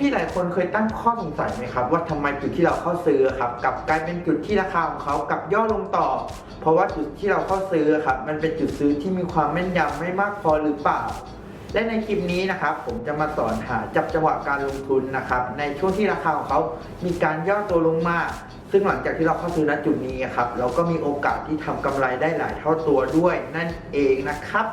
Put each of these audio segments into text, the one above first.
พี่ๆหลายคนเคยตั้งข้อสงสัยไหมครับ ว่าทำไมจุดที่เราเข้าซื้อครับกลับกลายเป็นจุดที่ราคาของเขากลับย่อลงต่อ เพราะว่าจุดที่เราเข้าซื้อครับมันเป็นจุดซื้อที่มีความแม่นยำไม่มากพอหรือเปล่า และในคลิปนี้นะครับผมจะมาสอนหาจับจังหวะการลงทุนนะครับในช่วงที่ราคาของเขา มีการย่อตัวลงมาซึ่งหลังจากที่เราเข้าซื้อณจุดนี้ครับเราก็มีโอกาสที่ทำกำไรได้หลายเท่าตัวด้วยนั่นเองนะครับ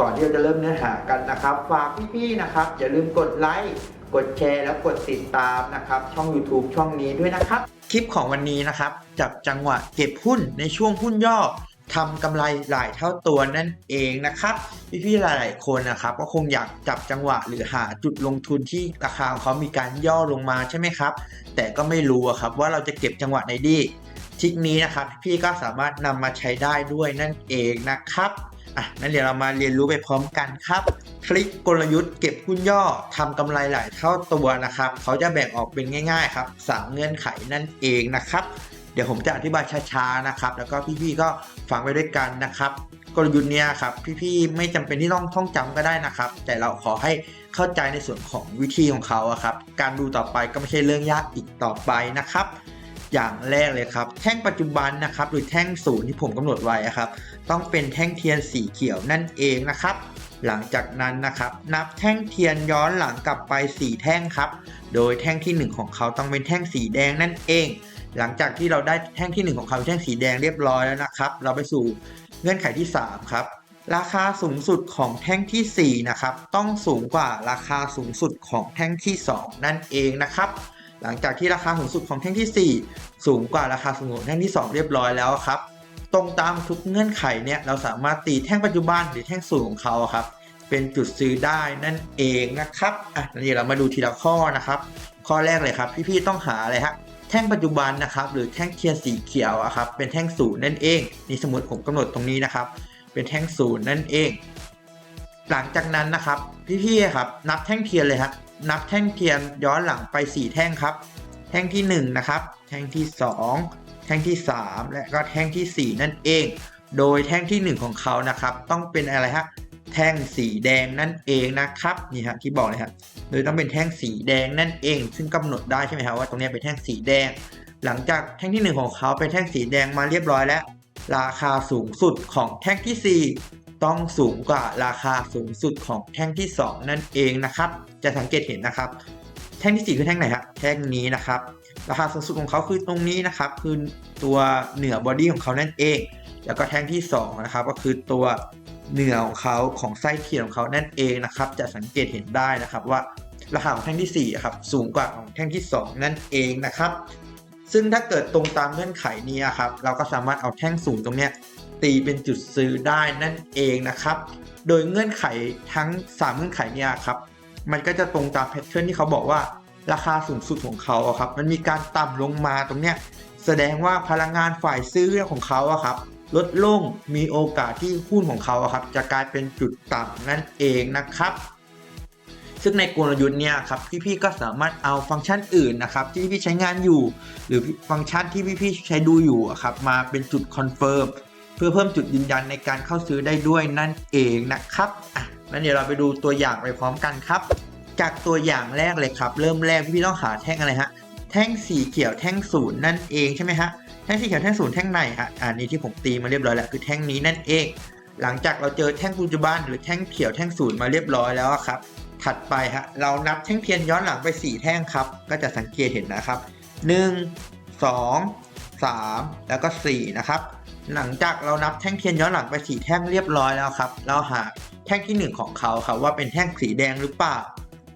ก่อนที่เราจะเริ่มเนื้อหากันนะครับ ฝากพี่ๆนะครับอย่าลืมกดไลค์ กดแชร์แล้วกดติดตามนะครับ ช่อง YouTube ช่องนี้ด้วยนะครับ คลิปของวันนี้นะครับ จับจังหวะเก็บหุ้นในช่วงหุ้นย่อทำกำไรหลายเท่าตัวนั่นเองนะครับ พี่ๆหลาย ๆ คนนะครับ ก็คงอยากจับจังหวะหรือหาจุดลงทุนที่ราคาของเขามีการย่อลงมาใช่ไหมครับ แต่ก็ไม่รู้ครับว่าเราจะเก็บจังหวะไหนดีทริกนี้นะครับ พี่ก็สามารถนำมาใช้ได้ด้วยนั่นเองนะครับอะงั้นเดี๋ยวเรามาเรียนรู้ไปพร้อมกันครับ ลิกกลยุทธ์เก็บหุ้นย่อทำกำไรหลายเท่าตัวนะครับ เขาจะแบ่งออกเป็นง่าย ๆ ครับสามเงื่อนไขนั่นเองนะครับ เดี๋ยวผมจะอธิบายช้าๆนะครับ แล้วก็พี่ๆก็ฟังไปด้วยกันนะครับ กลยุทธ์เนี้ยครับ พี่ๆไม่จำเป็นที่ต้องท่องจำก็ได้นะครับ แต่เราขอให้เข้าใจในส่วนของวิธีของเขาอะครับ การดูต่อไปก็ไม่ใช่เรื่องยากอีกต่อไปนะครับอย่างแรกเลยครับ แท่งปัจจุบันนะครับ หรือแท่งศูนย์ที่ผมกำหนดไว้ครับ ต้องเป็นแท่งเทียนสีเขียวนั่นเองนะครับ หลังจากนั้นนะครับนับแท่งเทียนย้อนหลังกลับไป 4 แท่งครับ โดยแท่งที่ 1 ของเขาต้องเป็นแท่งสีแดงนั่นเอง หลังจากที่เราได้แท่งที่ 1 ของเขาเป็นแท่งสีแดงเรียบร้อยแล้วนะครับ เราไปสู่เงื่อนไขที่ 3 ครับ ราคาสูงสุดของแท่งทีสี่ 4 นะครับ ต้องสูงกว่าราคาสูงสุดของแท่งที่ 2 นั่นเองนะครับหลังจากที่ราคาสูงสุดของแท่งที่ 4 สูงกว่าราคาสูงสุดของแท่งที่ 2 เรียบร้อยแล้วครับ ตรงตามทุกเงื่อนไขเนี่ยเราสามารถตีแท่งปัจจุบันหรือแท่งสูงของเขาครับ เป็นจุดซื้อได้นั่นเองนะครับอะเดี๋ยวเรามาดูทีละข้อนะครับ ข้อแรกเลยครับ พี่ๆต้องหาอะไรฮะแท่งปัจจุบันนะครับ หรือแท่งเทียนสีเขียวครับเป็นแท่งศูนย์นั่นเองนี่สมมติผมกำหนดตรงนี้นะครับ เป็นแท่งศูนย์นั่นเอง หลังจากนั้นนะครับ พี่ๆครับ นับแท่งเทียนเลยฮะนับแท่งเทียนย้อนหลังไป 4 แท่งครับ แท่งที่1นะครับแท่งที่ 2 ท่งที่ 3 และก็แท่งทีสี่ 4 นั่นเอง โดยแท่งที่ 1 ของเขานะครับ ต้องเป็นอะไรฮะแท่งสีแดงนั่นเองนะครับนี่ฮะที่บอกเลยฮะโดยต้องเป็นแท่งสีแดงนั่นเอง ซึ่งกำหนดได้ใช่ไหมครับว่าตรงนี้เป็นแท่งสีแดง หลังจากแท่งที่ 1 ของเขาเป็นแท่งสีแดงมาเรียบร้อยแล้ว ราคาสูงสุดของแท่งทีสี่4 ต้องสูงกว่าราคาสูงสุดของแท่งที่ 2 นั่นเองนะครับ จะสังเกตเห็นนะครับ แท่งที่ 4 คือแท่งไหนฮะแท่งนี้นะครับ ราคาสูงสุดของเขาคือตรงนี้นะครับคือตัวเหนือบอดี้ของเขานั่นเอง แล้วก็แท่งที่2นะครับก็คือตัวเหนือของเขาของไส้เทียนของเขานั่นเองนะครับ จะสังเกตเห็นได้นะครับว่าราคาของแท่งที่4ครับสูงกว่าของแท่งที่ 2 นั่นเองนะครับ ซึ่งถ้าเกิดตรงตามเงื่อนไขนี้ครับเราก็สามารถเอาแท่งสูงตรงนี้ตีเป็นจุดซื้อได้นั่นเองนะครับ โดยเงื่อนไขทั้ง 3 เงื่อนไขนี่ยครับมันก็จะตรงตามแพทเทิร์นที่เขาบอกว่า ราคาสูงสุดของเขาครับมันมีการต่ำลงมาตรงเนี้ยแสดงว่าพลังงานฝ่ายซื้อของเขาอะครับลดลงมีโอกาสที่หุ้นของเขาครับจะกลายเป็นจุดต่ำนั่นเองนะครับ ซึ่งในกลยุทธ์เนี่ยครับพี่ๆก็สามารถเอาฟังก์ชันอื่นนะครับที่พี่ใช้งานอยู่ หรือฟังก์ชันที่พี่ๆใช้ดูอยู่ครับมาเป็นจุดคอนเฟิร์มเพื่อเพิ่มจุดยืนยันในการเข้าซื้อได้ด้วยนั่นเองนะครับอะแล้วเดี๋ยวเราไปดูตัวอย่างไปพร้อมกันครับ จากตัวอย่างแรกเลยครับ เริ่มแรกพี่ต้องหาแท่งอะไรฮะแท่งสีเขียวแท่งศูนย์นั่นเองใช่ไหมฮะแท่งสีเขียวแท่งศูนย์แท่งไหนฮะอันนี้ที่ผมตีมาเรียบร้อยแล้วคือแท่งนี้นั่นเอง หลังจากเราเจอแท่งปัจจุบันหรือแท่งเขียวแท่งศูนย์มาเรียบร้อยแล้วครับถัดไปฮะเรานับแท่งเทียนย้อนหลังไป 4 แท่งครับ ก็จะสังเกตเห็นนะครับ 1 2 3 แล้วก็ 4 นะครับ หลังจากเรานับแท่งเทียนย้อนหลังไป 4 แท่งเรียบร้อยแล้วครับ เราหาแท่งที่ 1 ของเขาครับว่าเป็นแท่งสีแดงหรือเปล่า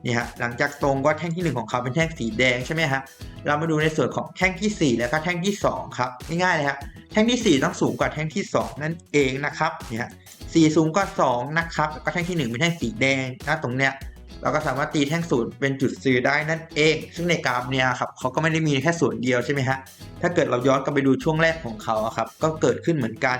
นี่ฮะหลังจากตรงว่าแท่งที่ 1 ของเขาเป็นแท่งสีแดงใช่ไหมฮะเรามาดูในส่วนของแท่งที่ 4 แล้วก็แท่งที่ 2 ครับง่ายๆเลยฮะแท่งที่ 4 ต้องสูงกว่าแท่งที่ 2 นั่นเองนะครับนี่ฮะสี่สูงกว่า2นะครับแล้วก็แท่งที่ 1 เป็นแท่งสีแดงนะตรงเนี้ยเราก็สามารถตีแท่งศูนย์เป็นจุดซื้อได้นั่นเอง ซึ่งในกราฟเนี่ยครับเขาก็ไม่ได้มีแค่ส่วนเดียวใช่ไหมฮะถ้าเกิดเราย้อนกลับไปดูช่วงแรกของเขาครับก็เกิดขึ้นเหมือนกัน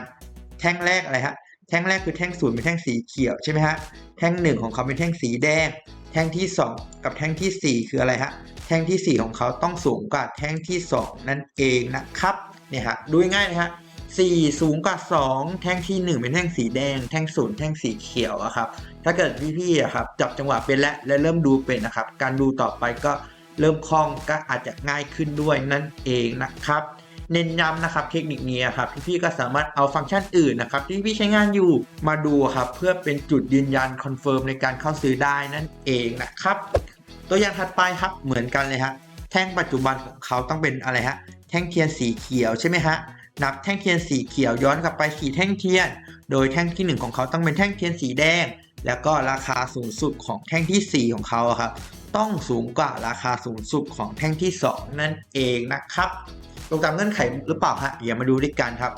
แท่งแรกอะไรฮะแท่งแรกคือแท่งศูนย์เป็นแท่งสีเขียวใช่ไหมฮะแท่งหนึ่งของเขาเป็นแท่งสีแดง แท่งที่ 2 กับแท่งทีสี่4 คืออะไรฮะ แท่งทีสี่ 4 ของเขาต้องสูงกว่าแท่งที่ 2 นั่นเองนะครับเนี่ยฮะดูง่ายนะฮะ4 สูงกว่า 2 แท่งที่ 1 เป็นแท่งสีแดง แท่งศูนย์แท่งสีเขียวอะครับ ถ้าเกิดพี่ๆอะครับจับจังหวะเป็นและและเริ่มดูเป็นนะครับ การดูต่อไปก็เริ่มคล่องก็อาจจะง่ายขึ้นด้วยนั่นเองนะครับ เน้นย้ำนะครับเทคนิคนี้ครับพี่ๆก็สามารถเอาฟังก์ชันอื่นนะครับที่พี่ใช้งานอยู่มาดูครับเพื่อเป็นจุดยืนยันคอนเฟิร์มในการเข้าซื้อได้นั่นเองนะครับตัวอย่างถัดไปครับเหมือนกันเลยฮะแท่งปัจจุบันของเขาต้องเป็นอะไรฮะแท่งเทียนสีเขียวใช่ไหมฮะนับแท่งเทียนสีเขียวย้อนกลับไปสีแท่งเทียน โดยแท่งที่หนึ่งของเขาต้องเป็นแท่งเทียนสีแดง แล้วก็ราคาสูงสุดของแท่งที่สี่ของเขาครับต้องสูงกว่าราคาสูงสุดของแท่งที่ 2 นั่นเองนะครับ รงตามเงื่อนไขหรือเปล่าฮะเดี๋ยวมาดูด้วยกันครับ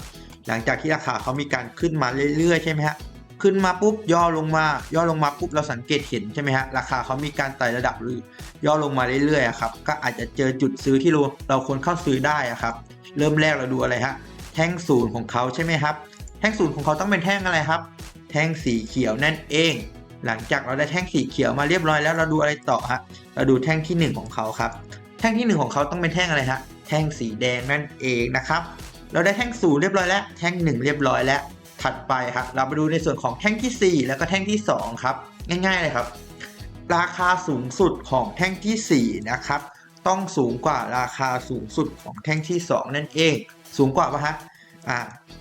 หลังจากที่ราคาเขามีการขึ้นมาเรื่อยๆใช่ไหมฮะขึ้นมาปุ๊บย่อลงมา ย่อลงมาปุ๊บเราสังเกตเห็นใช่ไหมฮะราคาเขามีการไต่ระดับหรือย่อลงมาเรื่อยๆครับก็อาจจะเจอจุดซื้อที่เราเราควรเข้าซื้อได้ครับ เริ่มแรกเราดูอะไรฮะแท่งศูนย์ของเขาใช่ไหมครับ แท่งศูนย์ของเขาต้องเป็นแท่งอะไรครับ แท่งสีเขียวนั่นเอง หลังจากเราได้แท่งสีเขียวมาเรียบร้อยแล้วเราดูอะไรต่อฮะเราดูแท่งที่ 1 ของเขาครับแท่งที่ 1 ของเขาต้องเป็นแท่งอะไรฮะ แท่งสีแดงนั่นเองนะครับ เราได้แท่งศูนเรียบร้อยแล้ว แท่ง 1 เรียบร้อยแล้ว ถัดไปครับเรามาดูในส่วนของแท่งที่ 4 แล้วก็แท่งที่ 2 ครับ ง่ายๆเลยครับ ราคาสูงสุดของแท่งทีสี่ 4 นะครับ ต้องสูงกว่าราคาสูงสุดของแท่งที่ 2 นั่นเอง สูงกว่าปะฮะอ่า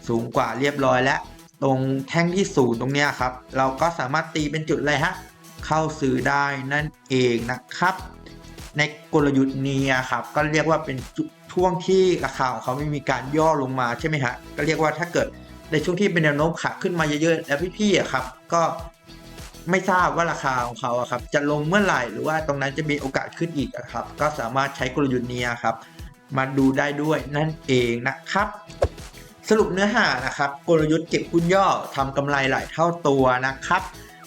สูงกว่าเรียบร้อยแล้ว ตรงแท่งที่ศูนย์ตรงเนี้ยครับ เราก็สามารถตีเป็นจุดอะไรฮะ เข้าซื้อได้นั่นเองนะครับ ในกลยุทธ์นี้ครับก็เรียกว่าเป็นช่วงที่ราคาของเขาไม่มีการย่อลงมาใช่ไหมฮะก็เรียกว่าถ้าเกิดในช่วงที่เป็นแนวโน้มขาขึ้นมาเยอะๆแล้วพี่ๆอะครับ ก็ไม่ทราบว่าราคาของเขาอะครับ จะลงเมื่อไหร่หรือว่าตรงนั้นจะมีโอกาสขึ้นอีกอะครับ ก็สามารถใช้กลยุทธ์นี้ครับ มาดูได้ด้วยนั่นเองนะครับ สรุปเนื้อหานะครับ กลยุทธ์เก็บหุ้นย่อทำกำไรหลายเท่าตัวนะครับ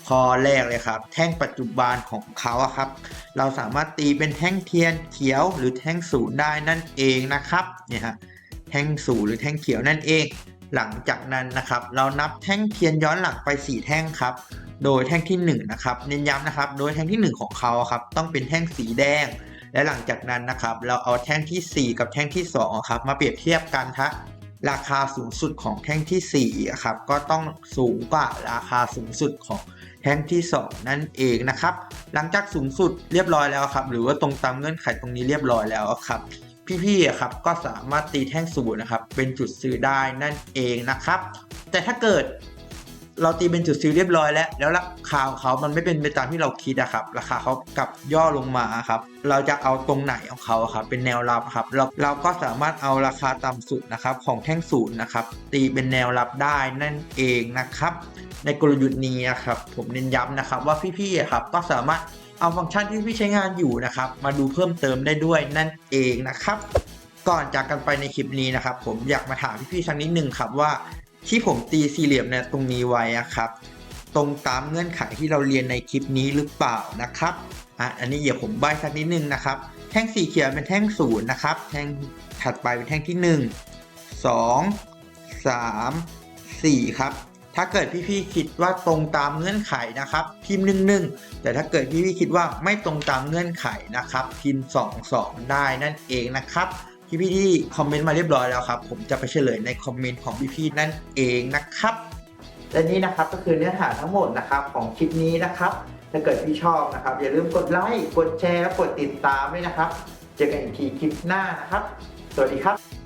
ข้อแรกเลยครับ แท่งปัจจุบันของเขาอะครับ เราสามารถตีเป็นแท่งเทียนเขียวหรือแท่งศูนย์ได้นั่นเองนะครับเนี่ยฮะแท่งศูนย์หรือแท่งเขียวนั่นเอง หลังจากนั้นนะครับ เรานับแท่งเทียนย้อนหลังไป 4 แท่งครับ โดยแท่งที่1นะครับเน้นย้ำนะครับ โดยแท่งที่ 1 ของเขาครับต้องเป็นแท่งสีแดง และหลังจากนั้นนะครับ เราเอาแท่งทีสี่4 กับแท่งที่2อะครับมาเปรียบเทียบกันฮะ ราคาสูงสุดของแท่งที่4ครับก็ต้องสูงกว่าราคาสูงสุดของแท่งที่ 2 นั่นเองนะครับ หลังจากสูงสุดเรียบร้อยแล้วครับ หรือว่าตรงตามเงื่อนไขตรงนี้เรียบร้อยแล้วครับพี่ๆครับก็สามารถตีแท่งศูนย์นะครับเป็นจุดซื้อได้นั่นเองนะครับ แต่ถ้าเกิด เราตีเป็นจุดซื้อเรียบร้อยแล้ว แล้วราคาของเขามันไม่เป็นไปตามที่เราคิดอะครับ ราคาเขากลับย่อลงมาครับ เราจะเอาตรงไหนของเขาครับ เป็นแนวรับครับ เราเราก็สามารถเอาราคาต่ำสุดนะครับของแท่งศูนย์นะครับ ตีเป็นแนวรับได้นั่นเองนะครับ ในกลยุทธ์นี้นะครับ ผมเน้นย้ำนะครับว่าพี่ๆครับก็สามารถเอาฟังก์ชันที่พี่ใช้งานอยู่นะครับ มาดูเพิ่มเติมได้ด้วยนั่นเองนะครับ ก่อนจากกันไปในคลิปนี้นะครับ ผมอยากมาถามพี่ๆสักนิดนึงครับว่า ที่ผมตีสี่เหลี่ยมเนี่ยตรงนี้ไว้อะครับ ตรงตามเงื่อนไขที่เราเรียนในคลิปนี้หรือเปล่านะครับอะอันนี้เดี๋ยวผมใบสักนิดนึงนะครับ แท่งสี่เขียวเป็นแท่งศูนย์นะครับ แท่งถัดไปเป็นแท่งที่หนึ่งสองสามสี่ครับ ถ้าเกิดพี่ๆคิดว่าตรงตามเงื่อนไขนะครับ พิมพ์หนึ่งหนึ่งแต่ถ้าเกิดพี่ๆคิดว่าไม่ตรงตามเงื่อนไขนะครับ พิมพ์สองสองได้นั่นเองนะครับ พี่พี่ที่คอมเมนต์มาเรียบร้อยแล้วครับ ผมจะไปเฉลยในคอมเมนต์ของพี่พี่ๆนั่นเองนะครับ และนี่นะครับก็คือเนื้อหาทั้งหมดนะครับของคลิปนี้นะครับ ถ้าเกิดพี่ชอบนะครับ อย่าลืมกดไลค์กดแชร์และกดติดตามด้วยนะครับ เจอกันอีกทีคลิปหน้านะครับ สวัสดีครับ